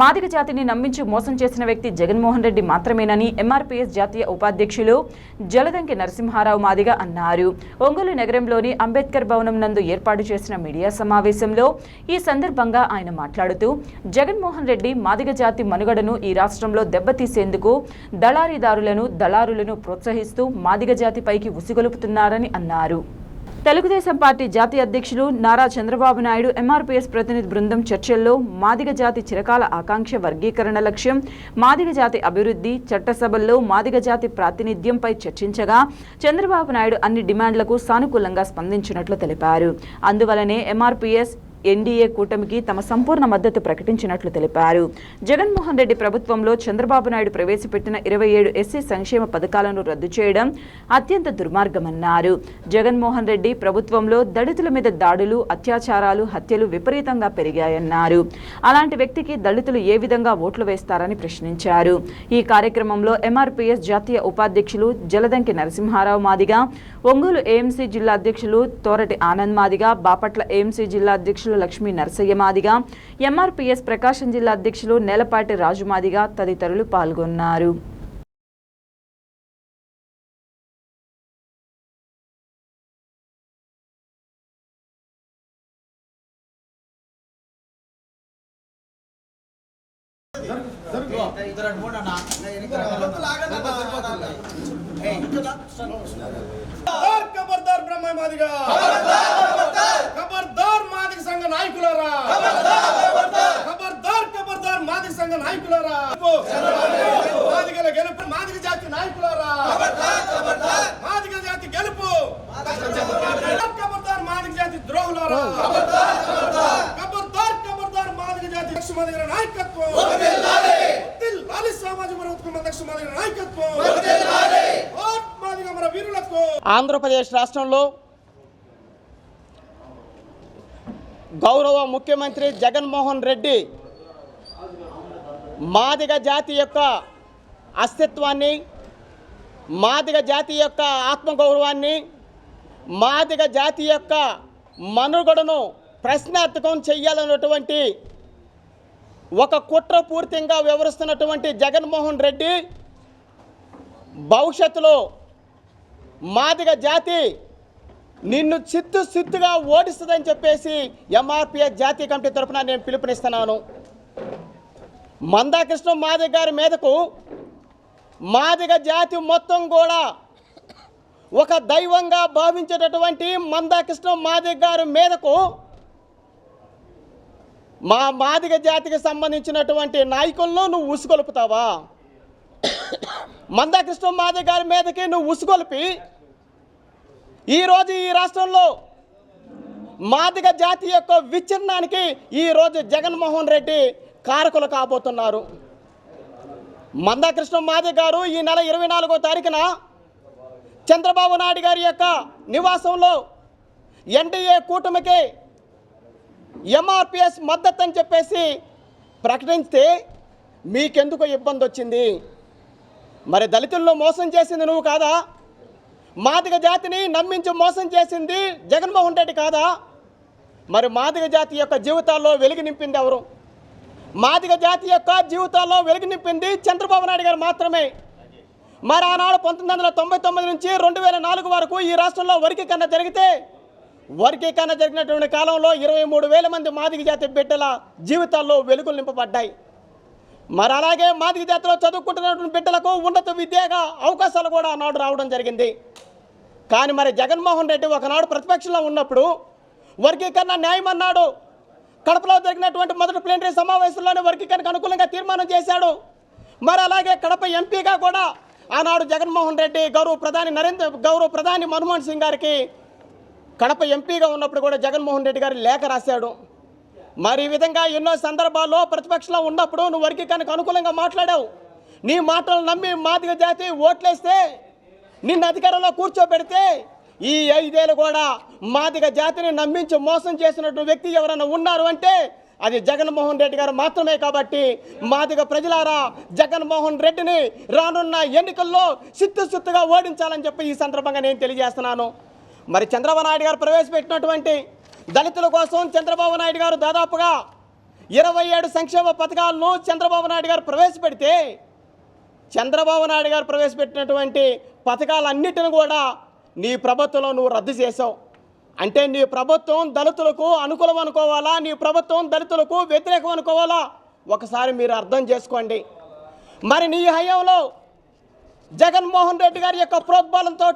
మాదిగ జాతిని నమ్మించి మోసం చేసిన వ్యక్తి జగన్మోహన్ రెడ్డి మాత్రమేనని ఎంఆర్పీఎస్ జాతీయ ఉపాధ్యక్షులు జలదంకి నరసింహారావు మాదిగ అన్నారు. ఒంగోలు నగరంలోని అంబేద్కర్ భవనం నందు ఏర్పాటు చేసిన మీడియా సమావేశంలో ఈ సందర్భంగా ఆయన మాట్లాడుతూ జగన్మోహన్ రెడ్డి మాదిగ జాతి మనుగడను ఈ రాష్ట్రంలో దెబ్బతీసేందుకు దళారీదారులను దళారులను ప్రోత్సహిస్తూ మాదిగ జాతిపైకి ఉసిగొలుపుతున్నారని అన్నారు. తెలుగుదేశం పార్టీ జాతీయ అధ్యక్షులు నారా చంద్రబాబు నాయుడు ఎంఆర్పీఎస్ ప్రతినిధి బృందం చర్చల్లో మాదిగ జాతి చిరకాల ఆకాంక్ష వర్గీకరణ లక్ష్యం మాదిగ జాతి అభివృద్ధి చట్టసభల్లో మాదిగ జాతి ప్రాతినిధ్యంపై చర్చించగా చంద్రబాబు నాయుడు అన్ని డిమాండ్లకు సానుకూలంగా స్పందించినట్లు తెలిపారు. అందువలనే ఎంఆర్పీఎస్ ఎన్డీఏ కూటమికి తమ సంపూర్ణ మద్దతు ప్రకటించినట్లు తెలిపారు. జగన్మోహన్ రెడ్డి ప్రభుత్వంలో చంద్రబాబు నాయుడు ప్రవేశపెట్టిన ఇరవై ఏడు ఎస్సీ సంక్షేమ పథకాలను రద్దు చేయడం అత్యంత దుర్మార్గమన్నారు. జగన్మోహన్ రెడ్డి ప్రభుత్వంలో దళితుల మీద దాడులు అత్యాచారాలు హత్యలు విపరీతంగా పెరిగాయన్నారు. అలాంటి వ్యక్తికి దళితులు ఏ విధంగా ఓట్లు వేస్తారని ప్రశ్నించారు. ఈ కార్యక్రమంలో ఎంఆర్పీఎస్ జాతీయ ఉపాధ్యక్షులు జలదంకి నరసింహారావు మాదిగా ఒంగోలు ఏఎంసీ జిల్లా అధ్యక్షులు తోరటి ఆనంద్ మాదిగా బాపట్ల ఏఎంసీ జిల్లా అధ్యక్షులు లక్ష్మీ నరసయ్య మాదిగా ఎంఆర్పీఎస్ ప్రకాశం జిల్లా అధ్యక్షులు నేలపాటి రాజు మాదిగా తదితరులు పాల్గొన్నారు మాదిగా ఖబర్దార్ మాదిగ సంఘ నాయకులారా! ఖబర్దార్ ఖబర్దార్ మాదిగ సంఘ నాయకులారా! మాదిగల గెలుపు మాదిక జాతి నాయకులారా! మాదిక జాతి గెలుపు! ఖబర్దార్ మాదిక జాతి ద్రోహులారా! ఖబర్దార్ ఖబర్దార్ మాదిగ జాతి లక్ష్మ మాదిగల నాయకత్వం! సామాజిక వర్గం లక్ష్మ మాదిగల నాయకత్వం! ఆంధ్రప్రదేశ్ రాష్ట్రంలో గౌరవ ముఖ్యమంత్రి జగన్మోహన్ రెడ్డి మాదిగ జాతి యొక్క అస్తిత్వాన్ని మాదిగ జాతి యొక్క ఆత్మగౌరవాన్ని మాదిగ జాతి యొక్క మనుగడను ప్రశ్నార్థకం చెయ్యాలన్నటువంటి ఒక కుట్రపూర్తిగా వివరిస్తున్నటువంటి జగన్మోహన్ రెడ్డి భవిష్యత్తులో మాదిగ జాతి నిన్ను చిత్తు సిత్తుగా ఓడిస్తుందని చెప్పేసి ఎంఆర్పిఎస్ జాతీయ కమిటీ తరఫున నేను పిలుపునిస్తున్నాను. మందాకృష్ణ మాదిగ గారి మీదకు మాదిగ జాతి మొత్తం కూడా ఒక దైవంగా భావించేటటువంటి మందాకృష్ణ మాదిగ గారి మీదకు మా మాదిగ జాతికి సంబంధించినటువంటి నాయకులను నువ్వు ఉసుకొలుపుతావా మందాకృష్ణ మాదిగ గారి మీదకి నువ్వు ఉసుగొలిపి ఈరోజు ఈ రాష్ట్రంలో మాదిగ జాతి యొక్క విచ్ఛిన్నానికి ఈరోజు జగన్మోహన్ రెడ్డి కారకులు కాబోతున్నారు. మందాకృష్ణ మాదిగ గారు ఈ నెల ఇరవై నాలుగో తారీఖున చంద్రబాబు నాయుడు గారి యొక్క నివాసంలో ఎన్డీఏ కూటమికి ఎంఆర్పిఎస్ మద్దతు అని చెప్పేసి ప్రకటిస్తే మీకెందుకు ఇబ్బంది వచ్చింది మరి దళితుల్లో మోసం చేసింది నువ్వు కాదా? మాదిగ జాతిని నమ్మించి మోసం చేసింది జగన్మోహన్ రెడ్డి కాదా? మరి మాదిగ జాతి యొక్క జీవితాల్లో వెలుగు నింపింది ఎవరు? మాదిగ జాతి యొక్క జీవితాల్లో వెలుగు నింపింది చంద్రబాబు నాయుడు గారు మాత్రమే. మరి ఆనాడు పంతొమ్మిది వందల తొంభై తొమ్మిది నుంచి రెండు వేల నాలుగు వరకు ఈ రాష్ట్రంలో వర్గీకరణ జరిగితే వర్గీకరణ జరిగినటువంటి కాలంలో ఇరవై మూడు వేల మంది మాదిగ జాతి బిడ్డల జీవితాల్లో వెలుగులు నింపబడ్డాయి. మరి అలాగే మాదిగ జాతిలో చదువుకుంటున్నటువంటి బిడ్డలకు ఉన్నత విద్యగా అవకాశాలు కూడా ఆనాడు రావడం జరిగింది. కానీ మరి జగన్మోహన్ రెడ్డి ఒకనాడు ప్రతిపక్షంలో ఉన్నప్పుడు వర్గీకరణ న్యాయం అన్నాడు. కడపలో జరిగినటువంటి మొదటి ప్లేనరీ సమావేశంలోనే వర్గీకరణకు అనుకూలంగా తీర్మానం చేశాడు. మరి అలాగే కడప ఎంపీగా కూడా ఆనాడు జగన్మోహన్ రెడ్డి గౌరవ ప్రధాని నరేంద్ర గౌరవ ప్రధాని మన్మోహన్ సింగ్ గారికి కడప ఎంపీగా ఉన్నప్పుడు కూడా జగన్మోహన్ రెడ్డి గారు లేఖ రాశాడు. మరి ఈ విధంగా ఎన్నో సందర్భాల్లో ప్రతిపక్షంలో ఉన్నప్పుడు నువ్వు వర్గీకరణకు అనుకూలంగా మాట్లాడావు. నీ మాటలు నమ్మి మాదిగ జాతి ఓట్లేస్తే నిన్ను అధికారంలో కూర్చోబెడితే ఈ ఐదేళ్ళు కూడా మాదిగ జాతిని నమ్మించి మోసం చేసినటువంటి వ్యక్తి ఎవరైనా ఉన్నారు అంటే అది జగన్మోహన్ రెడ్డి గారు మాత్రమే కాబట్టి మాదిగ ప్రజలారా జగన్మోహన్ రెడ్డిని రానున్న ఎన్నికల్లో సిత్తు సిత్తుగా ఓడించాలని చెప్పి ఈ సందర్భంగా నేను తెలియజేస్తున్నాను. మరి చంద్రబాబు నాయుడు గారు ప్రవేశపెట్టినటువంటి దళితుల కోసం చంద్రబాబు నాయుడు గారు దాదాపుగా ఇరవై ఏడు సంక్షేమ పథకాలను చంద్రబాబు నాయుడు గారు ప్రవేశపెడితే చంద్రబాబు నాయుడు గారు ప్రవేశపెట్టినటువంటి పథకాలన్నిటిని కూడా నీ ప్రభుత్వంలో నువ్వు రద్దు చేసావు అంటే నీ ప్రభుత్వం దళితులకు అనుకూలం అనుకోవాలా? నీ ప్రభుత్వం దళితులకు వ్యతిరేకం అనుకోవాలా? ఒకసారి మీరు అర్థం చేసుకోండి. మరి నీ హయాంలో జగన్మోహన్ రెడ్డి గారి యొక్క ప్రోద్బలంతో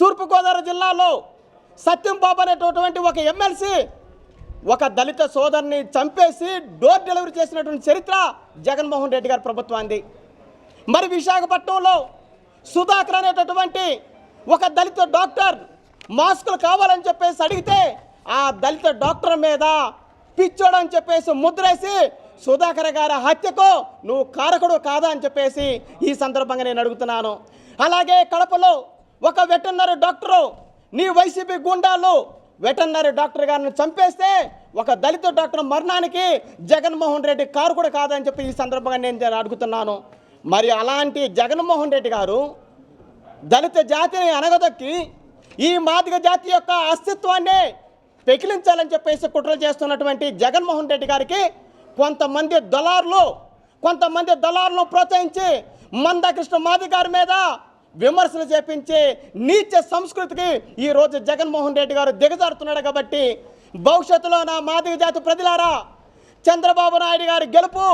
తూర్పుగోదావరి జిల్లాలో సత్యం బాబు అనేటటువంటి ఒక ఎమ్మెల్సీ ఒక దళిత సోదరుని చంపేసి డోర్ డెలివరీ చేసినటువంటి చరిత్ర జగన్మోహన్ రెడ్డి గారి ప్రభుత్వాన్ని మరి విశాఖపట్నంలో సుధాకర్ అనేటటువంటి ఒక దళిత డాక్టర్ మాస్కులు కావాలని చెప్పేసి అడిగితే ఆ దళిత డాక్టర్ మీద పిచ్చోడు అని చెప్పేసి ముద్రేసి సుధాకర్ గారి హత్యకు నువ్వు కారకుడు కాదా అని చెప్పేసి ఈ సందర్భంగా నేను అడుగుతున్నాను. అలాగే కడపలో ఒక వెటర్నరీ డాక్టరు నీ వైసీపీ గుండాలు. వెటర్నరీ డాక్టర్ గారిని చంపేస్తే ఒక దళిత డాక్టర్ మరణానికి జగన్మోహన్ రెడ్డి కారకుడు కాదని చెప్పి ఈ సందర్భంగా నేను అడుగుతున్నాను. మరి అలాంటి జగన్మోహన్ రెడ్డి గారు దళిత జాతిని అనగదొక్కి ఈ మాదిగ జాతి యొక్క అస్తిత్వాన్ని పెకిలించాలని చెప్పేసి కుట్రలు చేస్తున్నటువంటి జగన్మోహన్ రెడ్డి గారికి కొంతమంది దళారులు కొంతమంది దళారులను ప్రోత్సహించి మందకృష్ణ మాది గారి మీద విమర్శలు చేపించే నీచ సంస్కృతికి ఈరోజు జగన్మోహన్ రెడ్డి గారు దిగజారుతున్నాడు కాబట్టి భవిష్యత్తులో నా మాదిగ జాతి ప్రజలారా చంద్రబాబు నాయుడు గారి గెలుపు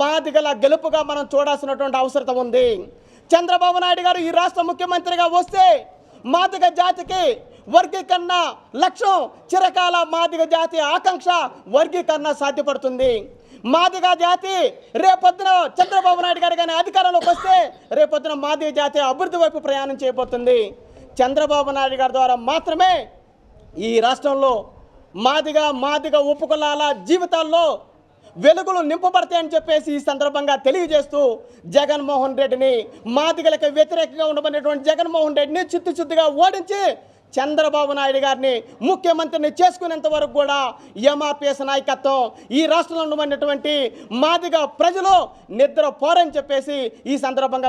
మాదిగల గెలుపుగా మనం చూడాల్సినటువంటి అవసరం ఉంది. చంద్రబాబు నాయుడు గారు ఈ రాష్ట్ర ముఖ్యమంత్రిగా వస్తే మాదిగ జాతికి వర్గీకరణ లక్ష్యం చిరకాల మాదిగ జాతి ఆకాంక్ష వర్గీకరణ సాధ్యపడుతుంది. మాదిగ జాతి రేపొద్దున చంద్రబాబు నాయుడు గారు కానీ అధికారంలోకి వస్తే రేపొద్దున మాదిగ జాతి అభివృద్ధి వైపు ప్రయాణం చేయబోతుంది. చంద్రబాబు నాయుడు గారి ద్వారా మాత్రమే ఈ రాష్ట్రంలో మాదిగా మాదిగ ఉపకులాల జీవితాల్లో వెలుగులు నింపబడతాయని చెప్పేసి ఈ సందర్భంగా తెలియజేస్తూ జగన్మోహన్ రెడ్డిని మాదిగలకు వ్యతిరేకంగా ఉండబడినటువంటి జగన్మోహన్ రెడ్డిని చిత్తుచిత్తుగా ఓడించి చంద్రబాబు నాయుడు గారిని ముఖ్యమంత్రిని చేసుకునేంత వరకు కూడా ఎంఆర్పిఎస్ నాయకత్వం ఈ రాష్ట్రంలో ఉన్నటువంటి మాదిగా ప్రజలు నిద్రపోరని చెప్పేసి ఈ సందర్భంగా